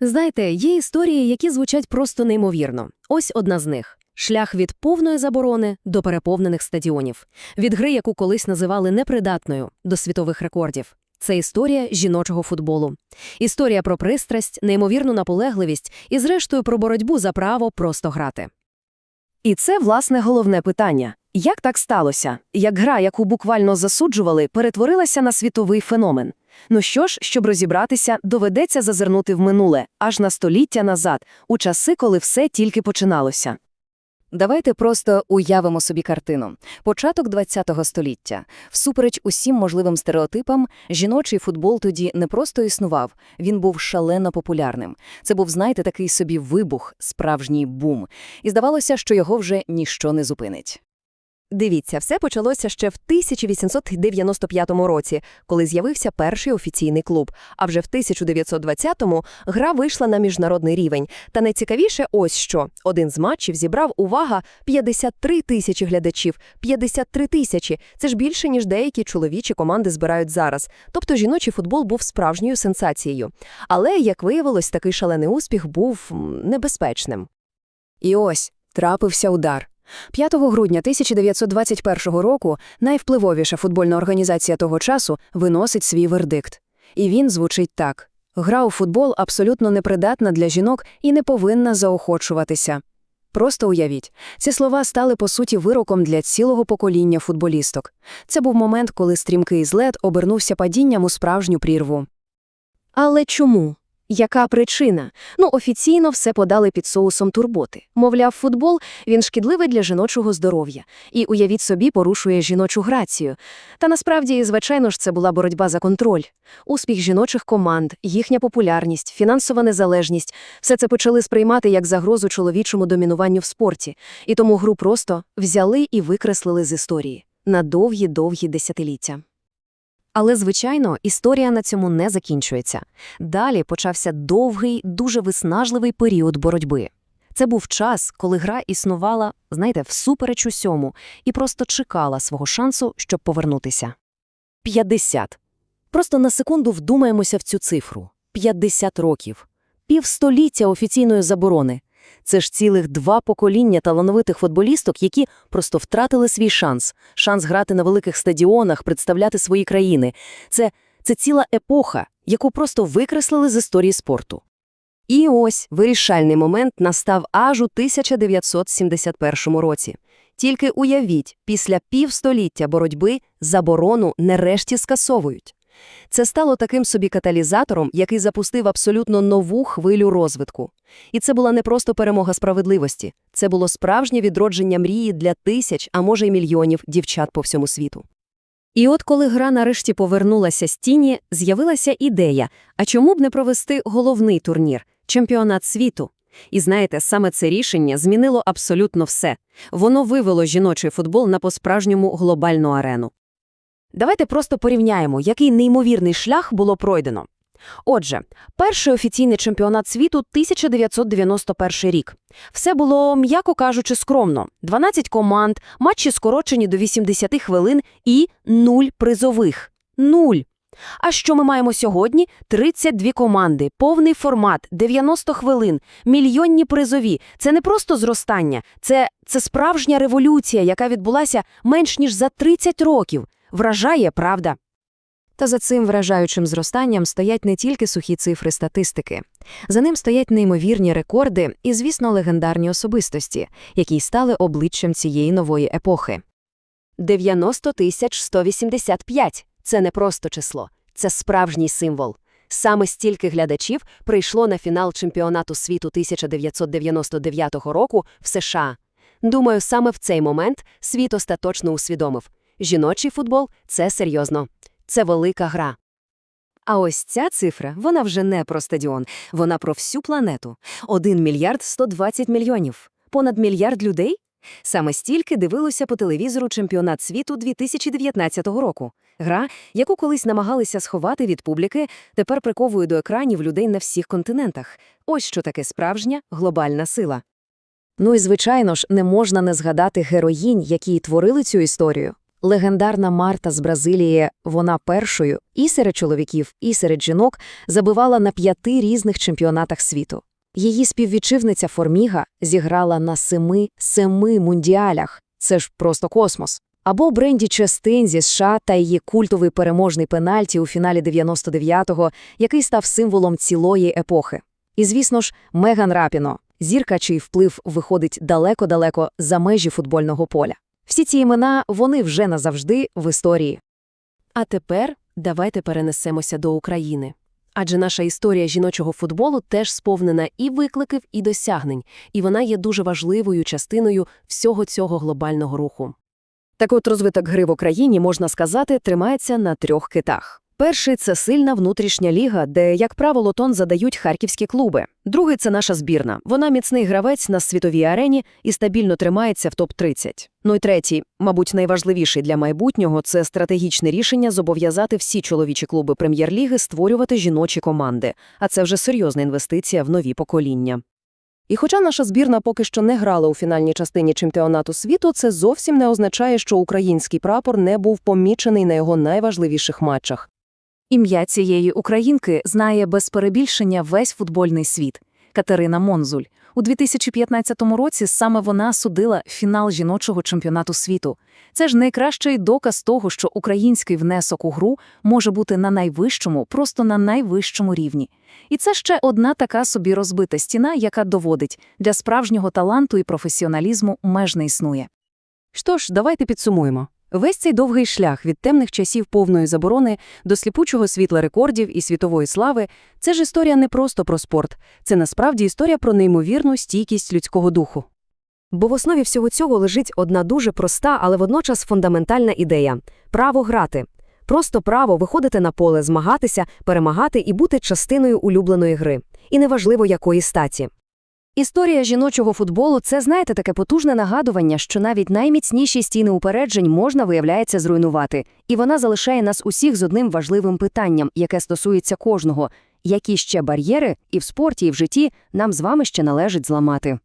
Знаєте, є історії, які звучать просто неймовірно. Ось одна з них. Шлях від повної заборони до переповнених стадіонів. Від гри, яку колись називали непридатною, до світових рекордів. Це історія жіночого футболу. Історія про пристрасть, неймовірну наполегливість і, зрештою, про боротьбу за право просто грати. І це, власне, головне питання. Як так сталося? Як гра, яку буквально засуджували, перетворилася на світовий феномен? Ну що ж, щоб розібратися, доведеться зазирнути в минуле, аж на століття назад, у часи, коли все тільки починалося. Давайте просто уявимо собі картину. Початок ХХ століття. Всупереч усім можливим стереотипам, жіночий футбол тоді не просто існував, він був шалено популярним. Це був, знаєте, такий собі вибух, справжній бум. І здавалося, що його вже ніщо не зупинить. Дивіться, все почалося ще в 1895 році, коли з'явився перший офіційний клуб. А вже в 1920-му гра вийшла на міжнародний рівень. Та найцікавіше ось що. Один з матчів зібрав, увага, 53 тисячі глядачів. 53 тисячі. Це ж більше, ніж деякі чоловічі команди збирають зараз. Тобто жіночий футбол був справжньою сенсацією. Але, як виявилось, такий шалений успіх був небезпечним. І ось трапився удар. 5 грудня 1921 року найвпливовіша футбольна організація того часу виносить свій вердикт. І він звучить так. Гра у футбол абсолютно непридатна для жінок і не повинна заохочуватися. Просто уявіть, ці слова стали по суті вироком для цілого покоління футболісток. Це був момент, коли стрімкий злет обернувся падінням у справжню прірву. Але чому? Яка причина? Ну, офіційно все подали під соусом турботи. Мовляв, футбол він шкідливий для жіночого здоров'я і, уявіть собі, порушує жіночу грацію. Та насправді, звичайно ж, це була боротьба за контроль. Успіх жіночих команд, їхня популярність, фінансова незалежність – все це почали сприймати як загрозу чоловічому домінуванню в спорті. І тому гру просто взяли і викреслили з історії на довгі-довгі десятиліття. Але, звичайно, історія на цьому не закінчується. Далі почався довгий, дуже виснажливий період боротьби. Це був час, коли гра існувала, знаєте, всупереч усьому, і просто чекала свого шансу, щоб повернутися. 50. Просто на секунду вдумаємося в цю цифру. 50 років. Півстоліття офіційної заборони. Це ж цілих два покоління талановитих футболісток, які просто втратили свій шанс. Шанс грати на великих стадіонах, представляти свої країни. Це, це ціла епоха, яку просто викреслили з історії спорту. І ось вирішальний момент настав аж у 1971 році. Тільки уявіть, після півстоліття боротьби заборону нарешті скасовують. Це стало таким собі каталізатором, який запустив абсолютно нову хвилю розвитку. І це була не просто перемога справедливості, це було справжнє відродження мрії для тисяч, а може й мільйонів дівчат по всьому світу. І от коли гра нарешті повернулася з тіні, з'явилася ідея, а чому б не провести головний турнір – чемпіонат світу? І знаєте, саме це рішення змінило абсолютно все. Воно вивело жіночий футбол на по-справжньому глобальну арену. Давайте просто порівняємо, який неймовірний шлях було пройдено. Отже, перший офіційний чемпіонат світу 1991 рік. Все було, м'яко кажучи, скромно. 12 команд, матчі скорочені до 80 хвилин і нуль призових. Нуль. А що ми маємо сьогодні? 32 команди, повний формат, 90 хвилин, мільйонні призові. Це не просто зростання, це, це справжня революція, яка відбулася менш ніж за 30 років. Вражає, правда? Та за цим вражаючим зростанням стоять не тільки сухі цифри статистики. За ним стоять неймовірні рекорди і, звісно, легендарні особистості, які й стали обличчям цієї нової епохи. 90 тисяч 185 – це не просто число, це справжній символ. Саме стільки глядачів прийшло на фінал чемпіонату світу 1999 року в США. Думаю, саме в цей момент світ остаточно усвідомив – жіночий футбол – це серйозно. Це велика гра. А ось ця цифра, вона вже не про стадіон, вона про всю планету. 1 мільярд 120 мільйонів. Понад мільярд людей? Саме стільки дивилося по телевізору чемпіонат світу 2019 року. Гра, яку колись намагалися сховати від публіки, тепер приковує до екранів людей на всіх континентах. Ось що таке справжня глобальна сила. Ну і, звичайно ж, не можна не згадати героїнь, які творили цю історію. Легендарна Марта з Бразилії, вона першою і серед чоловіків, і серед жінок забивала на п'яти різних чемпіонатах світу. Її співвітчивниця Форміга зіграла на семи семи мундіалях. Це ж просто космос. Або Бренді Честин зі США та її культовий переможний пенальті у фіналі 99-го, який став символом цілої епохи. І, звісно ж, Меган Рапіно, зірка, чий вплив виходить далеко-далеко за межі футбольного поля. Всі ці імена, вони вже назавжди в історії. А тепер давайте перенесемося до України. Адже наша історія жіночого футболу теж сповнена і викликів, і досягнень, і вона є дуже важливою частиною всього цього глобального руху. Так от розвиток гри в Україні, можна сказати, тримається на трьох китах. Перший – це сильна внутрішня ліга, де, як правило, тон задають харківські клуби. Другий – це наша збірна. Вона міцний гравець на світовій арені і стабільно тримається в топ-30. Ну і третій, мабуть, найважливіший для майбутнього – це стратегічне рішення зобов'язати всі чоловічі клуби прем'єр-ліги створювати жіночі команди. А це вже серйозна інвестиція в нові покоління. І хоча наша збірна поки що не грала у фінальній частині чемпіонату світу, це зовсім не означає, що український прапор не був помічений на його найважливіших матчах. Ім'я цієї українки знає без перебільшення весь футбольний світ – Катерина Монзуль. У 2015 році саме вона судила фінал жіночого чемпіонату світу. Це ж найкращий доказ того, що український внесок у гру може бути на найвищому, просто на найвищому рівні. І це ще одна така собі розбита стіна, яка доводить, для справжнього таланту і професіоналізму меж не існує. Що ж, давайте підсумуємо. Весь цей довгий шлях від темних часів повної заборони до сліпучого світла рекордів і світової слави – це ж історія не просто про спорт. Це насправді історія про неймовірну стійкість людського духу. Бо в основі всього цього лежить одна дуже проста, але водночас фундаментальна ідея – право грати. Просто право виходити на поле, змагатися, перемагати і бути частиною улюбленої гри. І неважливо, якої статі. Історія жіночого футболу – це, знаєте, таке потужне нагадування, що навіть найміцніші стіни упереджень можна, виявляється, зруйнувати. І вона залишає нас усіх з одним важливим питанням, яке стосується кожного. Які ще бар'єри і в спорті, і в житті нам з вами ще належить зламати?